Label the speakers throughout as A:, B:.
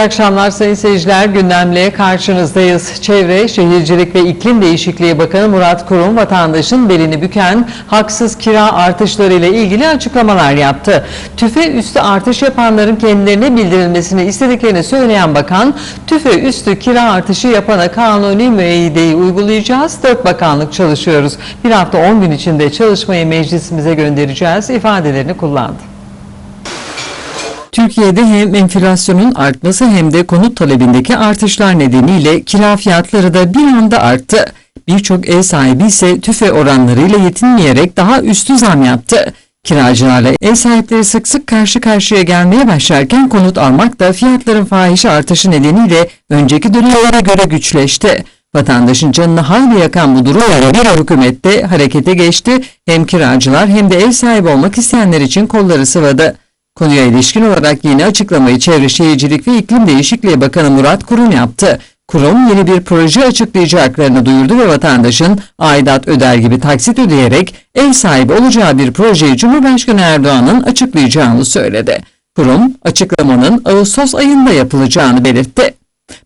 A: İyi akşamlar sayın seyirciler. Gündemle karşınızdayız. Çevre, Şehircilik ve İklim Değişikliği Bakanı Murat Kurum vatandaşın belini büken haksız kira artışları ile ilgili açıklamalar yaptı. TÜFE üstü artış yapanların kendilerine bildirilmesini istediklerini söyleyen bakan, TÜFE üstü kira artışı yapana kanuni müeyyideyi uygulayacağız. Dört bakanlık çalışıyoruz. Bir hafta on gün içinde çalışmayı meclisimize göndereceğiz ifadelerini kullandı. Türkiye'de hem enflasyonun artması hem de konut talebindeki artışlar nedeniyle kira fiyatları da bir anda arttı. Birçok ev sahibi ise tüfe oranlarıyla yetinmeyerek daha üstü zam yaptı. Kiracılarla ev sahipleri sık sık karşı karşıya gelmeye başlarken konut almak da fiyatların fahiş artışı nedeniyle önceki dönemlere göre güçleşti. Vatandaşın canını hayli yakan bu durumla bir hükümet de harekete geçti. Hem kiracılar hem de ev sahibi olmak isteyenler için kolları sıvadı. Konuya ilişkin olarak yeni açıklamayı Çevre Şehircilik ve İklim Değişikliği Bakanı Murat Kurum yaptı. Kurum yeni bir proje açıklayacaklarını duyurdu ve vatandaşın aidat öder gibi taksit ödeyerek ev sahibi olacağı bir projeyi Cumhurbaşkanı Erdoğan'ın açıklayacağını söyledi. Kurum açıklamanın Ağustos ayında yapılacağını belirtti.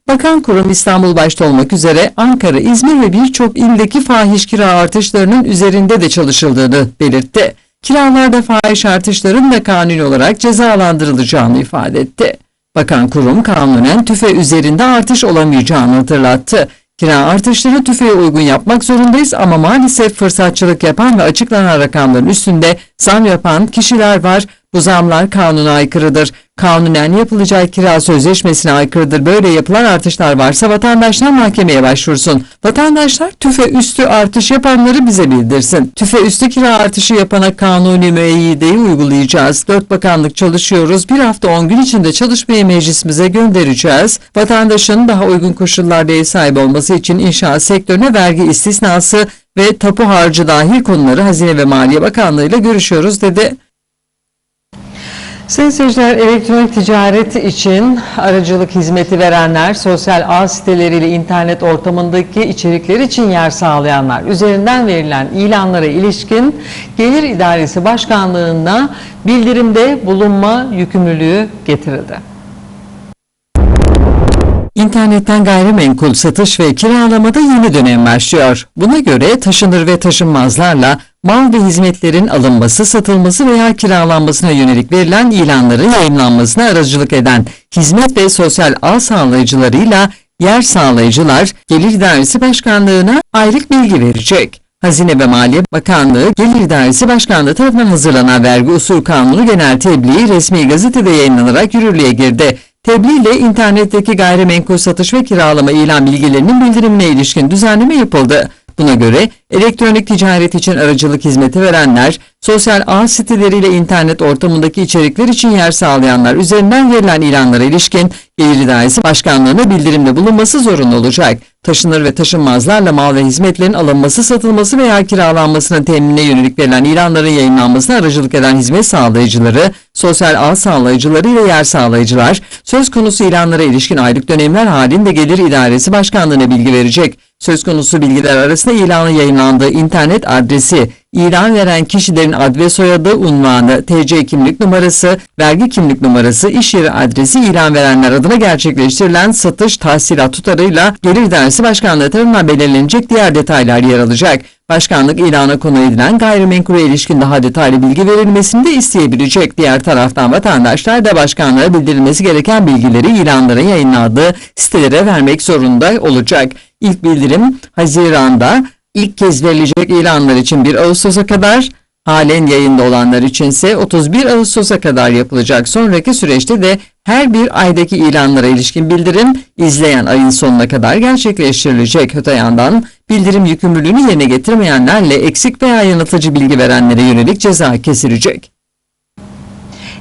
A: Bakan kurum İstanbul başta olmak üzere Ankara, İzmir ve birçok ildeki fahiş kira artışlarının üzerinde de çalışıldığını belirtti. Kiralarda fahiş artışların da kanuni olarak cezalandırılacağını ifade etti. Bakan kurum kanunen tüfe üzerinde artış olamayacağını hatırlattı. Kira artışları tüfeğe uygun yapmak zorundayız ama maalesef fırsatçılık yapan ve açıklanan rakamların üstünde zam yapan kişiler var. Bu zamlar kanuna aykırıdır. Kanunen yapılacağı kira sözleşmesine aykırıdır. Böyle yapılan artışlar varsa vatandaşlar mahkemeye başvursun. Vatandaşlar tüfe üstü artış yapanları bize bildirsin. Tüfe üstü kira artışı yapana kanuni müeyyideyi uygulayacağız. Dört bakanlık çalışıyoruz. Bir hafta on gün içinde çalışmayı meclisimize göndereceğiz. Vatandaşın daha uygun koşullarda ev sahibi olması için inşaat sektörüne vergi istisnası ve tapu harcı dahil konuları Hazine ve Maliye Bakanlığı ile görüşüyoruz dedi. Sayın seyirciler, elektronik ticaret için aracılık hizmeti verenler, sosyal ağ siteleriyle internet ortamındaki içerikler için yer sağlayanlar, üzerinden verilen ilanlara ilişkin Gelir İdaresi Başkanlığı'na bildirimde bulunma yükümlülüğü getirildi. İnternetten gayrimenkul satış ve kiralamada yeni dönem başlıyor. Buna göre taşınır ve taşınmazlarla mal ve hizmetlerin alınması, satılması veya kiralanmasına yönelik verilen ilanların yayınlanmasına aracılık eden hizmet ve sosyal ağ sağlayıcılarıyla yer sağlayıcılar Gelir İdaresi Başkanlığı'na aylık bilgi verecek. Hazine ve Maliye Bakanlığı Gelir İdaresi Başkanlığı tarafından hazırlanan vergi usul kanunu genel tebliği resmi gazetede yayınlanarak yürürlüğe girdi. Tebliğ ile internetteki gayrimenkul satış ve kiralama ilan bilgilerinin bildirimine ilişkin düzenleme yapıldı. Buna göre elektronik ticaret için aracılık hizmeti verenler, sosyal ağ siteleriyle internet ortamındaki içerikler için yer sağlayanlar üzerinden verilen ilanlara ilişkin Gelir İdaresi Başkanlığı'na bildirimde bulunması zorunlu olacak. Taşınır ve taşınmazlarla mal ve hizmetlerin alınması, satılması veya kiralanmasına teminine yönelik verilen ilanların yayınlanmasına aracılık eden hizmet sağlayıcıları, sosyal ağ sağlayıcıları ile yer sağlayıcılar, söz konusu ilanlara ilişkin aylık dönemler halinde Gelir İdaresi Başkanlığı'na bilgi verecek. Söz konusu bilgiler arasında ilanın yayınlandığı internet adresi, ilan veren kişilerin adres soyadı, unvanı, TC kimlik numarası, vergi kimlik numarası, iş yeri adresi ilan verenler adına gerçekleştirilen satış tahsilat tutarıyla Gelir İdaresi Başkanlığı tarafından belirlenecek diğer detaylar yer alacak. Başkanlık ilana konu edilen gayrimenkule ilişkin daha detaylı bilgi verilmesini de isteyebilecek. Diğer taraftan vatandaşlar da başkanlığa bildirilmesi gereken bilgileri ilanların yayınladığı sitelere vermek zorunda olacak. İlk bildirim Haziran'da ilk kez verilecek ilanlar için 1 Ağustos'a kadar halen yayında olanlar içinse 31 Ağustos'a kadar yapılacak. Sonraki süreçte de her bir aydaki ilanlara ilişkin bildirim izleyen ayın sonuna kadar gerçekleştirilecek. Öte yandan bildirim yükümlülüğünü yerine getirmeyenlerle eksik veya yanıltıcı bilgi verenlere yönelik ceza kesilecek.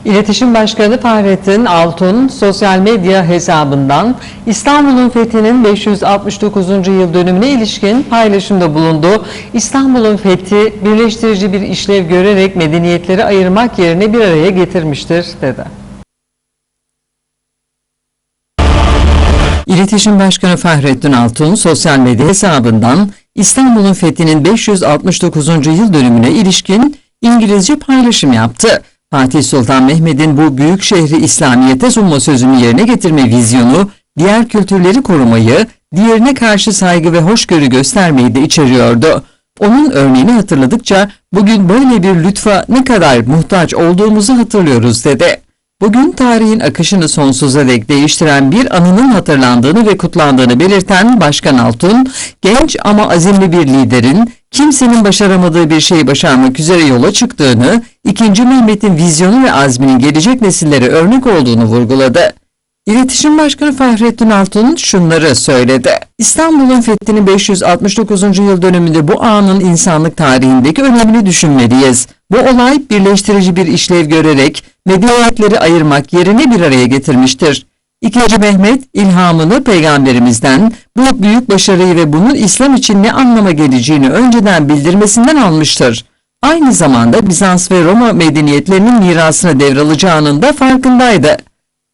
A: İletişim Başkanı Fahrettin Altun sosyal medya hesabından İstanbul'un fethinin 569. yıl dönümüne ilişkin paylaşımda bulundu. İstanbul'un fethi birleştirici bir işlev görerek medeniyetleri ayırmak yerine bir araya getirmiştir dedi. İletişim Başkanı Fahrettin Altun sosyal medya hesabından İstanbul'un fethinin 569. yıl dönümüne ilişkin İngilizce paylaşım yaptı. Fatih Sultan Mehmet'in bu büyük şehri İslamiyet'e sunma sözünü yerine getirme vizyonu, diğer kültürleri korumayı, diğerine karşı saygı ve hoşgörü göstermeyi de içeriyordu. Onun örneğini hatırladıkça bugün böyle bir lütfa ne kadar muhtaç olduğumuzu hatırlıyoruz dedi. Bugün tarihin akışını sonsuza dek değiştiren bir anının hatırlandığını ve kutlandığını belirten Başkan Altun, genç ama azimli bir liderin kimsenin başaramadığı bir şeyi başarmak üzere yola çıktığını, 2. Mehmet'in vizyonu ve azminin gelecek nesillere örnek olduğunu vurguladı. İletişim Başkanı Fahrettin Altun şunları söyledi. İstanbul'un fethinin 569. yıl dönümünde bu anın insanlık tarihindeki önemini düşünmeliyiz. Bu olay birleştirici bir işlev görerek medeniyetleri ayırmak yerine bir araya getirmiştir. İkinci Mehmet ilhamını peygamberimizden bu büyük başarıyı ve bunun İslam için ne anlama geleceğini önceden bildirmesinden almıştır. Aynı zamanda Bizans ve Roma medeniyetlerinin mirasını devralacağının da farkındaydı.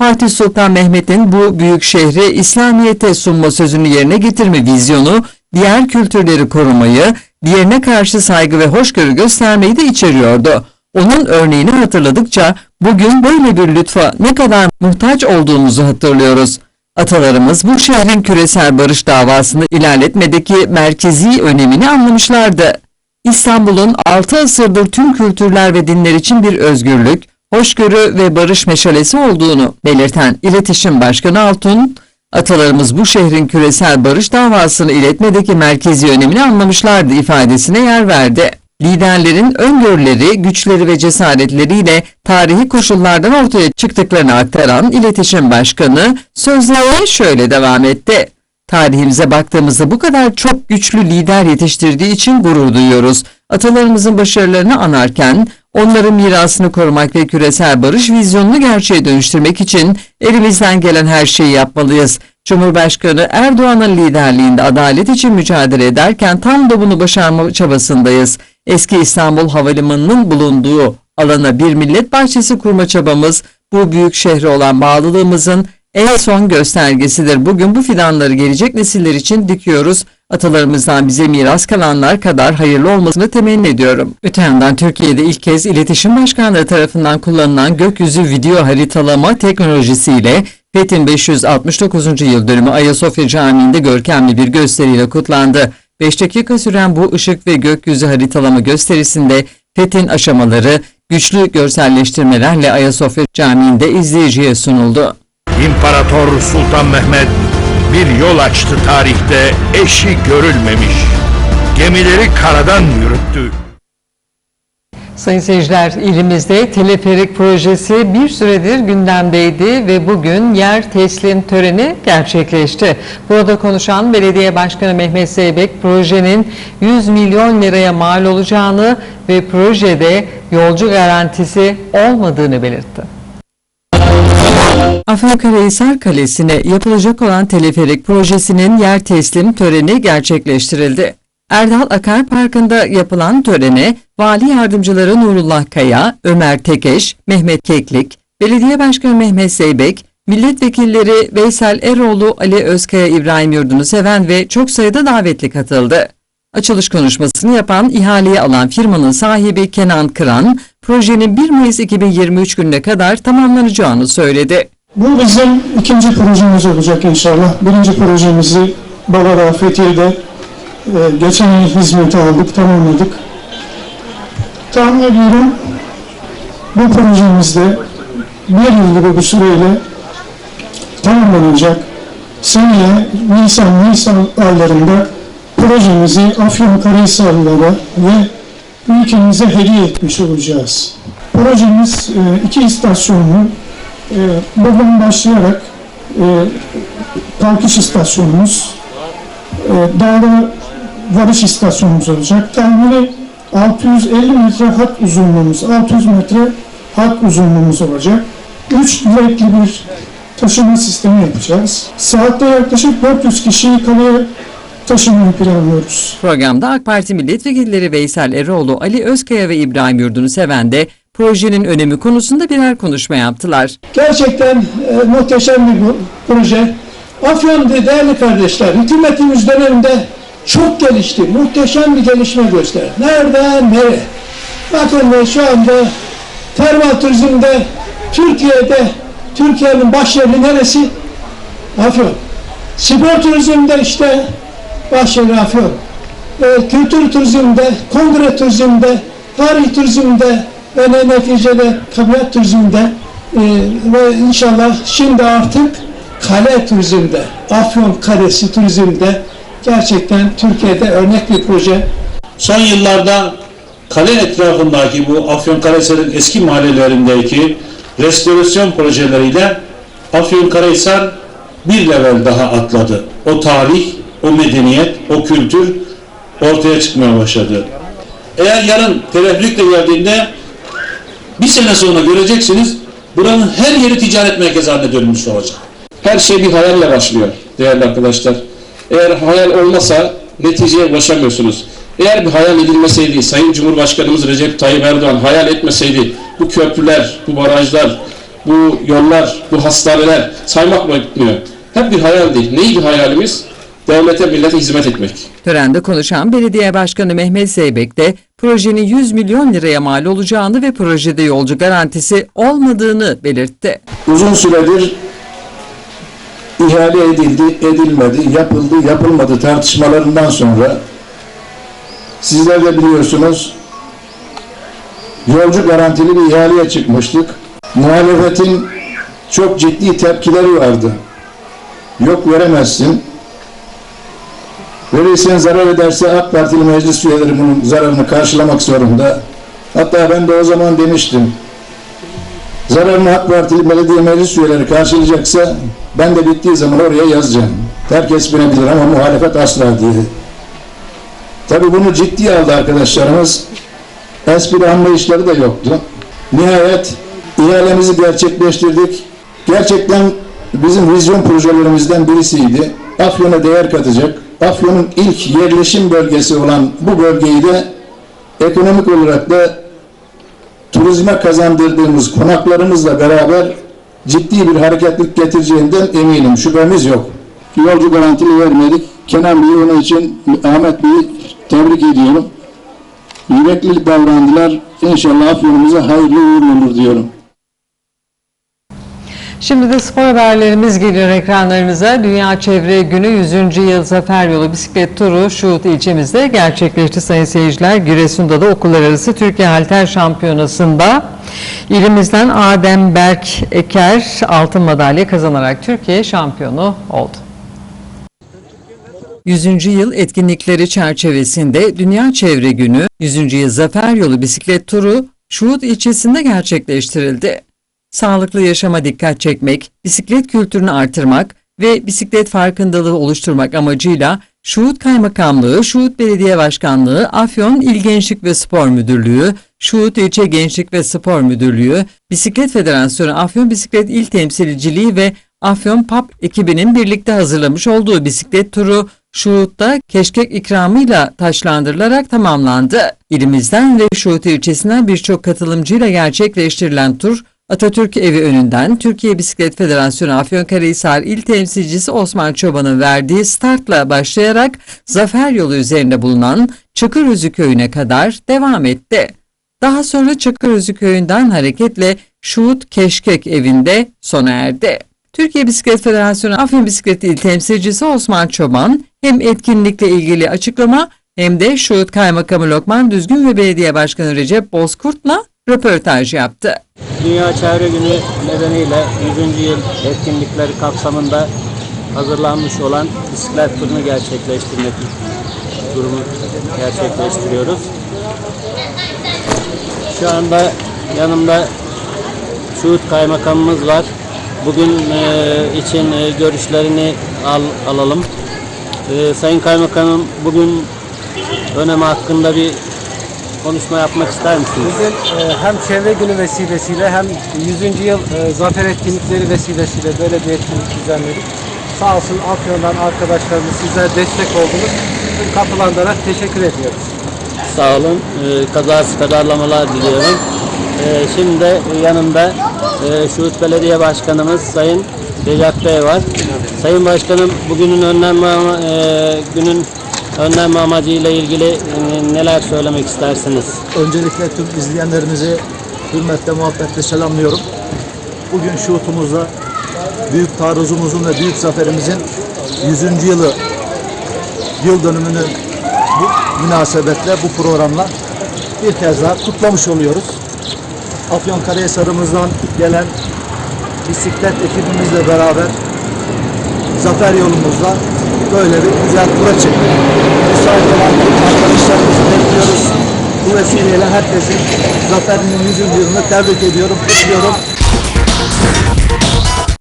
A: Fatih Sultan Mehmet'in bu büyük şehri İslamiyet'e sunma sözünü yerine getirme vizyonu, diğer kültürleri korumayı, diğerine karşı saygı ve hoşgörü göstermeyi de içeriyordu. Onun örneğini hatırladıkça bugün böyle bir lütfa ne kadar muhtaç olduğumuzu hatırlıyoruz. Atalarımız bu şehrin küresel barış davasını ilerletmedeki merkezi önemini anlamışlardı. İstanbul'un 6 asırdır tüm kültürler ve dinler için bir özgürlük, hoşgörü ve barış meşalesi olduğunu belirten İletişim Başkanı Altun, atalarımız bu şehrin küresel barış davasını iletmedeki merkezi önemini anlamışlardı ifadesine yer verdi. Liderlerin öngörüleri, güçleri ve cesaretleriyle tarihi koşullardan ortaya çıktıklarını aktaran İletişim Başkanı sözlerine şöyle devam etti. Tarihimize baktığımızda bu kadar çok güçlü lider yetiştirdiği için gurur duyuyoruz. Atalarımızın başarılarını anarken onların mirasını korumak ve küresel barış vizyonunu gerçeğe dönüştürmek için elimizden gelen her şeyi yapmalıyız. Cumhurbaşkanı Erdoğan'ın liderliğinde adalet için mücadele ederken tam da bunu başarma çabasındayız. Eski İstanbul Havalimanı'nın bulunduğu alana bir millet bahçesi kurma çabamız bu büyük şehre olan bağlılığımızın en son göstergesidir. Bugün bu fidanları gelecek nesiller için dikiyoruz. Atalarımızdan bize miras kalanlar kadar hayırlı olmasını temenni ediyorum. Öte yandan Türkiye'de ilk kez iletişim başkanlığı tarafından kullanılan gökyüzü video haritalama teknolojisiyle Fethin 569. yıl dönümü Ayasofya Camii'nde görkemli bir gösteriyle kutlandı. 5 dakika süren bu ışık ve gökyüzü haritalama gösterisinde Fethin aşamaları güçlü görselleştirmelerle Ayasofya Camii'nde izleyiciye sunuldu.
B: İmparator Sultan Mehmet bir yol açtı tarihte eşi görülmemiş. Gemileri karadan yürüttü.
A: Sayın seyirciler, ilimizde teleferik projesi bir süredir gündemdeydi ve bugün yer teslim töreni gerçekleşti. Burada konuşan Belediye Başkanı Mehmet Zeybek projenin 100 milyon liraya mal olacağını ve projede yolcu garantisi olmadığını belirtti. Afyonkarahisar Kalesi'ne yapılacak olan teleferik projesinin yer teslim töreni gerçekleştirildi. Erdal Akar Parkı'nda yapılan törene Vali Yardımcıları Nurullah Kaya, Ömer Tekeş, Mehmet Keklik, Belediye Başkanı Mehmet Zeybek, Milletvekilleri Veysel Eroğlu, Ali Özkaya, İbrahim Yurdunu seven ve çok sayıda davetli katıldı. Açılış konuşmasını yapan ihaleyi alan firmanın sahibi Kenan Kıran, projenin 1 Mayıs 2023 gününe kadar tamamlanacağını söyledi.
C: Bu bizim ikinci projemiz olacak inşallah. Birinci projemizi Baladağ Fethiye'de e, geçen yıl hizmete aldık, tamamladık. Tahmin ediyorum bu projemizde bir yıl gibi bir süreyle tamamlanacak. Seneye Nisan, Nisan aylarında projemizi Afyonkarahisarlılara ve ülkemize hediye etmiş olacağız. Projemiz e, iki istasyonlu e, buradan başlayarak e, kalkış istasyonumuz, e, dağda varış istasyonumuz olacak. Tahmini 650 metre hat uzunluğumuz, 600 metre hat uzunluğumuz olacak. 3 direkli bir taşıma sistemi yapacağız. Saatte yaklaşık 400 kişiyi kaleye taşımayı planlıyoruz.
A: Programda AK Parti milletvekilleri Veysel Eroğlu, Ali Özkaya ve İbrahim Yurdunu seven de projenin önemi konusunda birer konuşma yaptılar.
D: Gerçekten e, muhteşem bir proje. Afyon de- değerli kardeşler, hükümetimiz döneminde çok gelişti, muhteşem bir gelişme gösterdi. Nereden nereye? Bakın e, şu anda termal turizmde Türkiye'de Türkiye'nin başyeri neresi? Afyon. Spor turizmde işte başyeri Afyon. E, kültür turizmde, kongre turizmde, tarih turizmde ne- neticede tabiat turizminde e, ve inşallah şimdi artık kale turizmde, Afyon Kalesi turizmde gerçekten Türkiye'de örnek bir proje.
E: Son yıllarda kale etrafındaki bu Afyonkarahisar'ın eski mahallelerindeki restorasyon projeleriyle Afyonkarahisar bir level daha atladı. O tarih, o medeniyet, o kültür ortaya çıkmaya başladı. Eğer yarın teleferikle geldiğinde bir sene sonra göreceksiniz buranın her yeri ticaret merkezi haline dönmüş olacak. Her şey bir hayalle başlıyor değerli arkadaşlar. Eğer hayal olmasa neticeye ulaşamıyorsunuz. Eğer bir hayal edilmeseydi, Sayın Cumhurbaşkanımız Recep Tayyip Erdoğan hayal etmeseydi bu köprüler, bu barajlar, bu yollar, bu hastaneler saymakla bitmiyor. Hep bir hayaldi. Neydi hayalimiz? Devlete, millete hizmet etmek.
A: Törende konuşan Belediye Başkanı Mehmet Zeybek de projenin 100 milyon liraya mal olacağını ve projede yolcu garantisi olmadığını belirtti.
F: uzun süredir ihale edildi, edilmedi, yapıldı, yapılmadı tartışmalarından sonra sizler de biliyorsunuz yolcu garantili bir ihaleye çıkmıştık. Muhalefetin çok ciddi tepkileri vardı. Yok veremezsin. Verirsen zarar ederse AK Partili meclis üyeleri bunun zararını karşılamak zorunda. Hatta ben de o zaman demiştim. Zararını AK Partili belediye meclis üyeleri karşılayacaksa ben de bittiği zaman oraya yazacağım. Herkes bilebilir ama muhalefet asla diye. Tabi bunu ciddiye aldı arkadaşlarımız. Espri anlayışları da yoktu. Nihayet ihalemizi gerçekleştirdik. Gerçekten bizim vizyon projelerimizden birisiydi. Afyon'a değer katacak. Afyon'un ilk yerleşim bölgesi olan bu bölgeyi de ekonomik olarak da turizme kazandırdığımız konaklarımızla beraber ciddi bir hareketlilik getireceğinden eminim. Şüphemiz yok. Yolcu garantili vermedik. Kenan Bey onun için Ahmet Bey'i tebrik ediyorum. Yürekli davrandılar. İnşallah Afyon'umuza hayırlı uğurlu olur diyorum.
A: Şimdi de spor haberlerimiz geliyor ekranlarımıza. Dünya Çevre Günü 100. Yıl Zafer Yolu bisiklet turu Şuhut ilçemizde gerçekleşti sayın seyirciler. Giresun'da da okullar arası Türkiye Halter Şampiyonası'nda ilimizden Adem Berk Eker altın madalya kazanarak Türkiye şampiyonu oldu. 100. yıl etkinlikleri çerçevesinde Dünya Çevre Günü 100. yıl Zafer Yolu bisiklet turu Şuhut ilçesinde gerçekleştirildi. Sağlıklı yaşama dikkat çekmek, bisiklet kültürünü artırmak ve bisiklet farkındalığı oluşturmak amacıyla Şuhut Kaymakamlığı, Şuhut Belediye Başkanlığı, Afyon İl Gençlik ve Spor Müdürlüğü, Şuhut İlçe Gençlik ve Spor Müdürlüğü, Bisiklet Federasyonu Afyon Bisiklet İl Temsilciliği ve Afyon PAP ekibinin birlikte hazırlamış olduğu bisiklet turu Şuhut'ta keşkek ikramıyla taşlandırılarak tamamlandı. İlimizden ve Şuhut ilçesinden birçok katılımcıyla gerçekleştirilen tur Atatürk Evi önünden Türkiye Bisiklet Federasyonu Afyonkarahisar İl Temsilcisi Osman Çoban'ın verdiği startla başlayarak Zafer Yolu üzerinde bulunan Çakırözü Köyü'ne kadar devam etti. Daha sonra Çakırözü Köyü'nden hareketle Şuhut Keşkek evinde sona erdi. Türkiye Bisiklet Federasyonu Afyon Bisiklet İl Temsilcisi Osman Çoban hem etkinlikle ilgili açıklama hem de Şuhut Kaymakamı Lokman Düzgün ve Belediye Başkanı Recep Bozkurt'la röportaj yaptı.
G: Dünya Çevre Günü nedeniyle 100. yıl etkinlikleri kapsamında hazırlanmış olan bisiklet turunu gerçekleştirmek durumu gerçekleştiriyoruz. Şu anda yanımda Şuhut Kaymakamımız var. Bugün e, için e, görüşlerini al, alalım. E, Sayın Kaymakamım bugün önemi hakkında bir konuşma yapmak ister misiniz?
H: Bugün e, hem çevre günü vesilesiyle hem 100. yıl e, zafer etkinlikleri vesilesiyle böyle bir etkinlik düzenledik. Sağ olsun Afyon'dan arkadaşlarımız sizler destek oldunuz. Tüm katılanlara teşekkür ediyoruz.
G: Sağ olun. Ee, kazasız kadarlamalar diliyorum. Ee, şimdi de yanımda e, Şuhut Belediye Başkanımız Sayın Recep Bey var. Sayın Başkanım bugünün önlenme ama- e, günün önlenme amacıyla ilgili neler söylemek istersiniz?
I: Öncelikle tüm izleyenlerimizi hürmetle, muhabbetle selamlıyorum. Bugün şuutumuzda büyük taarruzumuzun ve büyük zaferimizin 100. yılı yıl dönümünü bu münasebetle bu programla bir kez daha kutlamış oluyoruz. Afyonkarahisar'ımızdan gelen bisiklet ekibimizle beraber zafer yolumuzda böyle bir güzel tura çıktık. Müsait olan arkadaşlarımızı bekliyoruz. Bu vesileyle herkesin zaferinin 100. yılını tebrik ediyorum, kutluyorum.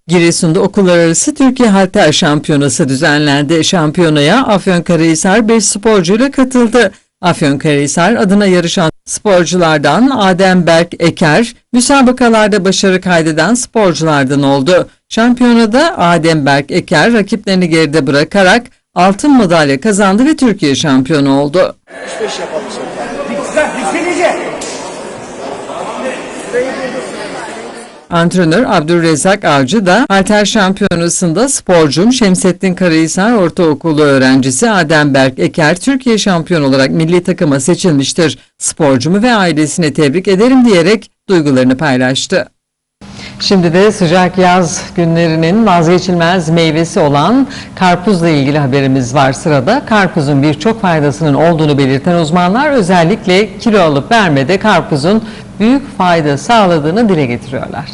A: Giresun'da okullar arası Türkiye Halter Şampiyonası düzenlendi. Şampiyonaya Afyonkarahisar 5 sporcuyla katıldı. Afyonkarahisar adına yarışan sporculardan Adem Berk Eker, müsabakalarda başarı kaydeden sporculardan oldu. Şampiyonada Adem Berk Eker rakiplerini geride bırakarak altın madalya kazandı ve Türkiye şampiyonu oldu. Antrenör Abdülrezzak Avcı da halter şampiyonasında sporcum Şemsettin Karahisar Ortaokulu öğrencisi Adem Berk Eker Türkiye şampiyon olarak milli takıma seçilmiştir. Sporcumu ve ailesine tebrik ederim diyerek duygularını paylaştı. Şimdi de sıcak yaz günlerinin vazgeçilmez meyvesi olan karpuzla ilgili haberimiz var sırada. Karpuzun birçok faydasının olduğunu belirten uzmanlar özellikle kilo alıp vermede karpuzun büyük fayda sağladığını dile getiriyorlar.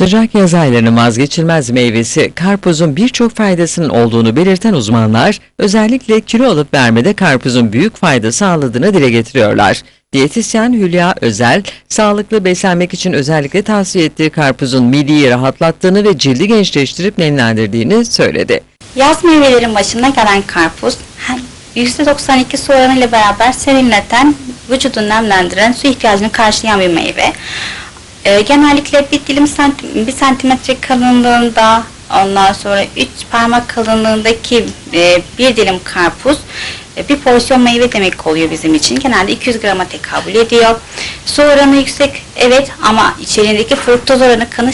A: Sıcak yaz aylarının vazgeçilmez meyvesi karpuzun birçok faydasının olduğunu belirten uzmanlar özellikle kilo alıp vermede karpuzun büyük fayda sağladığını dile getiriyorlar. Diyetisyen Hülya Özel, sağlıklı beslenmek için özellikle tavsiye ettiği karpuzun mideyi rahatlattığını ve cildi gençleştirip nemlendirdiğini söyledi.
J: Yaz meyvelerin başına gelen karpuz hem %92 su oranı ile beraber serinleten, vücudu nemlendiren, su ihtiyacını karşılayan bir meyve. Ee, genellikle bir dilim santim, bir santimetre kalınlığında, ondan sonra 3 parmak kalınlığındaki e, bir dilim karpuz e, bir porsiyon meyve demek oluyor bizim için. Genelde 200 grama tekabül ediyor. Su oranı yüksek, evet ama içeriğindeki fruktoz oranı kanı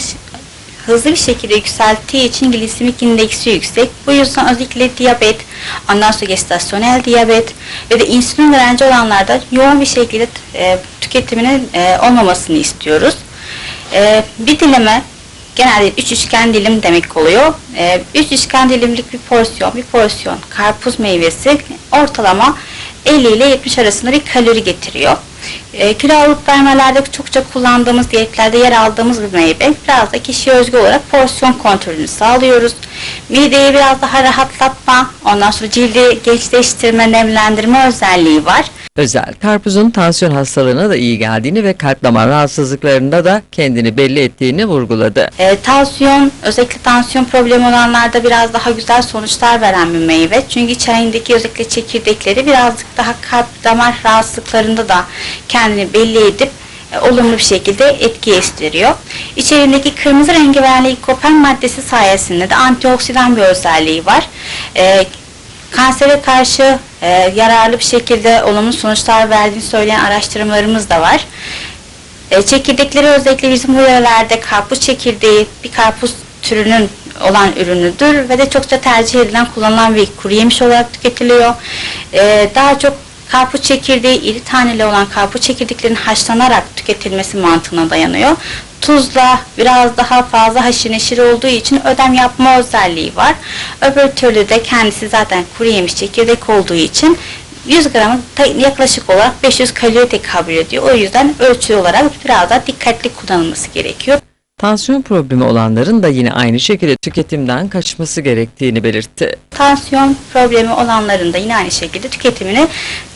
J: hızlı bir şekilde yükselttiği için glisemik indeksi yüksek. Bu yüzden özellikle diyabet, ondan sonra gestasyonel diyabet ve de insülin direnci olanlarda yoğun bir şekilde e, tüketiminin e, olmamasını istiyoruz. E, bir dileme genelde 3 üçgen dilim demek oluyor. 3 üçgen dilimlik bir porsiyon, bir porsiyon karpuz meyvesi ortalama 50 ile 70 arasında bir kalori getiriyor. E, kilo vermelerde çokça kullandığımız diyetlerde yer aldığımız bir meyve. Biraz da kişiye özgü olarak porsiyon kontrolünü sağlıyoruz. Mideyi biraz daha rahatlatma, ondan sonra cildi gençleştirme, nemlendirme özelliği var.
A: Özel, karpuzun tansiyon hastalığına da iyi geldiğini ve kalp damar rahatsızlıklarında da kendini belli ettiğini vurguladı.
J: E, tansiyon, özellikle tansiyon problemi olanlarda biraz daha güzel sonuçlar veren bir meyve. Çünkü içerisindeki özellikle çekirdekleri birazcık daha kalp damar rahatsızlıklarında da kendini belli edip e, olumlu bir şekilde etki gösteriyor. İçerindeki kırmızı rengi veren likopen maddesi sayesinde de antioksidan bir özelliği var. E, kansere karşı e, yararlı bir şekilde olumlu sonuçlar verdiğini söyleyen araştırmalarımız da var. E, çekirdekleri özellikle bizim bu yörelerde karpuz çekirdeği bir karpuz türünün olan ürünüdür ve de çokça tercih edilen kullanılan bir kuru yemiş olarak tüketiliyor. E, daha çok karpuz çekirdeği iri taneli olan karpuz çekirdeklerinin haşlanarak tüketilmesi mantığına dayanıyor. Tuzla biraz daha fazla haşır neşir olduğu için ödem yapma özelliği var. Öbür türlü de kendisi zaten kuru yemiş çekirdek olduğu için 100 gramı yaklaşık olarak 500 kalori tekabül ediyor. O yüzden ölçü olarak biraz daha dikkatli kullanılması gerekiyor.
A: Tansiyon problemi olanların da yine aynı şekilde tüketimden kaçması gerektiğini belirtti.
J: Tansiyon problemi olanların da yine aynı şekilde tüketimini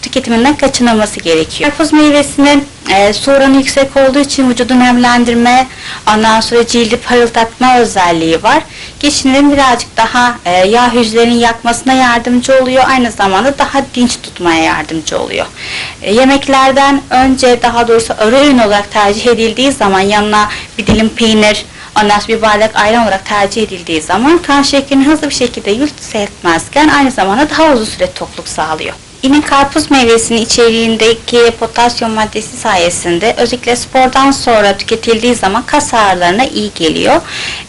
J: tüketiminden kaçınılması gerekiyor. Karpuz meyvesinin e, su oranı yüksek olduğu için vücudu nemlendirme, ondan sonra cildi parıldatma özelliği var. Kişinin birazcık daha e, yağ hücrelerinin yakmasına yardımcı oluyor. Aynı zamanda daha dinç tutmaya yardımcı oluyor. E, yemeklerden önce daha doğrusu ara öğün olarak tercih edildiği zaman yanına bir dilim peynir, Ondan bir bardak ayran olarak tercih edildiği zaman kan şekerini hızlı bir şekilde yükseltmezken aynı zamanda daha uzun süre tokluk sağlıyor. Yine karpuz meyvesinin içeriğindeki potasyum maddesi sayesinde özellikle spordan sonra tüketildiği zaman kas ağrılarına iyi geliyor.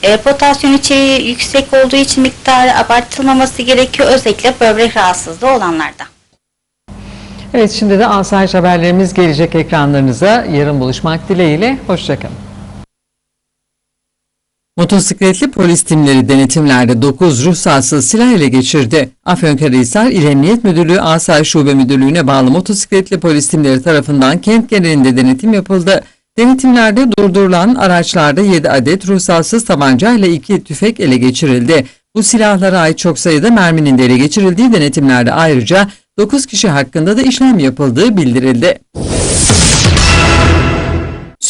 J: E, potasyum içeriği yüksek olduğu için miktarı abartılmaması gerekiyor özellikle böbrek rahatsızlığı olanlarda.
A: Evet şimdi de asayiş haberlerimiz gelecek ekranlarınıza. Yarın buluşmak dileğiyle. Hoşçakalın. Motosikletli polis timleri denetimlerde 9 ruhsatsız silah ele geçirdi. Afyonkarahisar İl Emniyet Müdürlüğü Asayiş Şube Müdürlüğü'ne bağlı motosikletli polis timleri tarafından kent genelinde denetim yapıldı. Denetimlerde durdurulan araçlarda 7 adet ruhsatsız tabanca ile 2 tüfek ele geçirildi. Bu silahlara ait çok sayıda merminin de ele geçirildiği denetimlerde ayrıca 9 kişi hakkında da işlem yapıldığı bildirildi.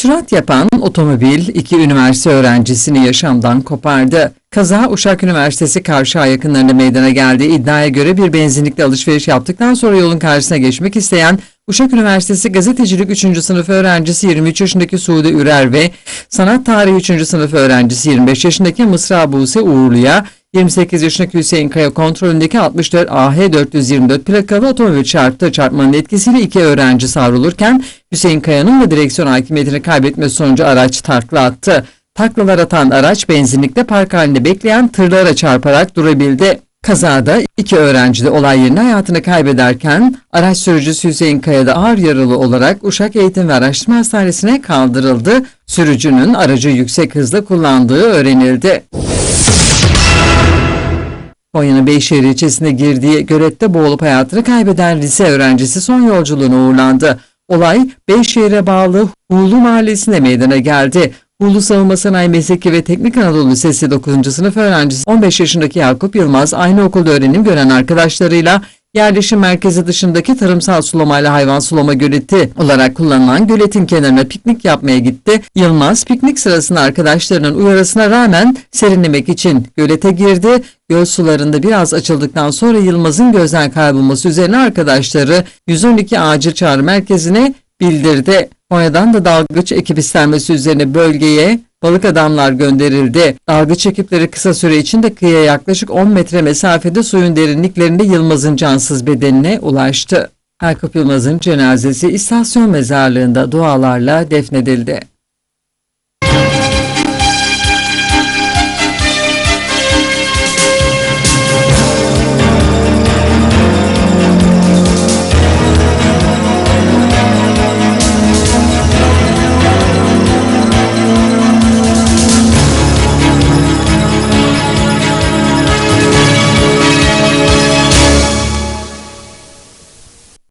A: Sürat yapan otomobil iki üniversite öğrencisini yaşamdan kopardı. Kaza Uşak Üniversitesi Kavşağı yakınlarında meydana geldi. İddiaya göre bir benzinlikte alışveriş yaptıktan sonra yolun karşısına geçmek isteyen Uşak Üniversitesi Gazetecilik 3. sınıf öğrencisi 23 yaşındaki Suudi Ürer ve Sanat Tarihi 3. sınıf öğrencisi 25 yaşındaki Mısra Buse Uğurlu'ya 28 yaşındaki Hüseyin Kaya kontrolündeki 64 AH 424 plakalı otomobil çarptı. Çarpmanın etkisiyle iki öğrenci savrulurken Hüseyin Kaya'nın da direksiyon hakimiyetini kaybetmesi sonucu araç takla attı. Taklalar atan araç benzinlikte park halinde bekleyen tırlara çarparak durabildi. Kazada iki öğrenci de olay yerinde hayatını kaybederken araç sürücüsü Hüseyin Kaya da ağır yaralı olarak Uşak Eğitim ve Araştırma Hastanesi'ne kaldırıldı. Sürücünün aracı yüksek hızla kullandığı öğrenildi. Konya'nın Beyşehir ilçesine girdiği gölette boğulup hayatını kaybeden lise öğrencisi son yolculuğuna uğurlandı. Olay Beyşehir'e bağlı Hulu mahallesinde meydana geldi. Hulu Savunma Sanayi Mesleki ve Teknik Anadolu Lisesi 9. sınıf öğrencisi 15 yaşındaki Yakup Yılmaz aynı okulda öğrenim gören arkadaşlarıyla yerleşim merkezi dışındaki tarımsal sulamayla hayvan sulama göleti olarak kullanılan göletin kenarına piknik yapmaya gitti. Yılmaz piknik sırasında arkadaşlarının uyarısına rağmen serinlemek için gölete girdi. Göl sularında biraz açıldıktan sonra Yılmaz'ın gözden kaybolması üzerine arkadaşları 112 acil çağrı merkezine bildirdi. Konya'dan da dalgıç ekip istenmesi üzerine bölgeye balık adamlar gönderildi. Dalgıç ekipleri kısa süre içinde kıyıya yaklaşık 10 metre mesafede suyun derinliklerinde Yılmaz'ın cansız bedenine ulaştı. Yakup Yılmaz'ın cenazesi istasyon mezarlığında dualarla defnedildi.